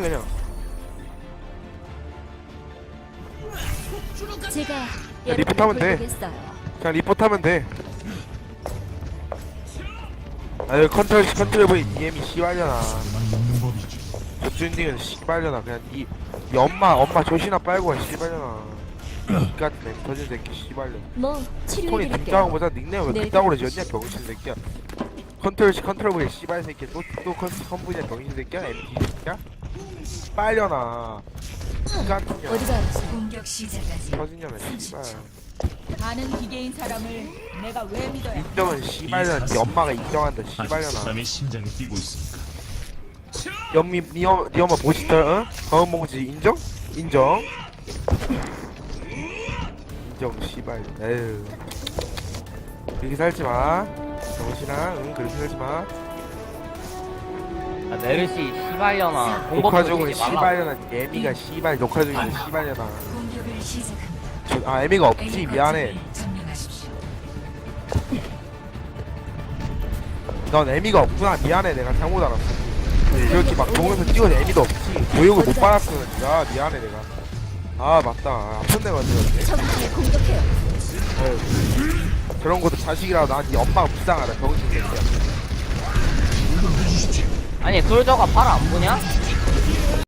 그냥. 제가 리포트 하면 돼. 돌보겠어요. 그냥 리포트 하면 돼. 아유 컨트롤 컨트롤 V EM이 씨발려나. 조준딩은 씨발려나. 그냥 이, 이 엄마 엄마 조시나 빨고 가 씨발려나. 이 같은 애 터진 새끼 씨발려. 뭐 톤이 치료해드릴게요. 등장보다 닉네임 왜 네. 그따구로 지었냐 병신 새끼야. 컨트롤 컨트롤 V 씨발 새끼 또또 컨분이야 병신 새끼야? MT 새끼야 빨려나 어디가? 공격 시작까지. 터진냐면 씨발. 가는 기계인 사람을 내가 왜 믿어야 인정은 씨발려나 네 엄마가 인정한다. 아직 씨발려나 사람의 심장이 뛰고 있습니까? 연미 니 엄마 니 엄마 보시터 어? 검은 봉지 인정? 인정. 인정 씨발. 에휴. 그렇게 살지 마. 정신아. 응 그렇게 살지 마 아, 메르시 씨발려나 녹화 중은. 씨발려나 애미가 씨발 녹화 중인데 씨발려나 공격을 시작합니다. 저, 아 애미가 없지. 미안해. 넌 애미가 없구나. 미안해. 내가 잘못 알았어. 이렇게 막 동영상 찍어도 애미도 없지. 교육을 못 받았어 니가 미안해 내가. 아 맞다. 아픈 데 만들었네. 적을 공격해요. 에휴. 그런 것도 자식이라도 난네 엄마가 불쌍하다. 병신 새끼야 솔저가 팔안 보냐?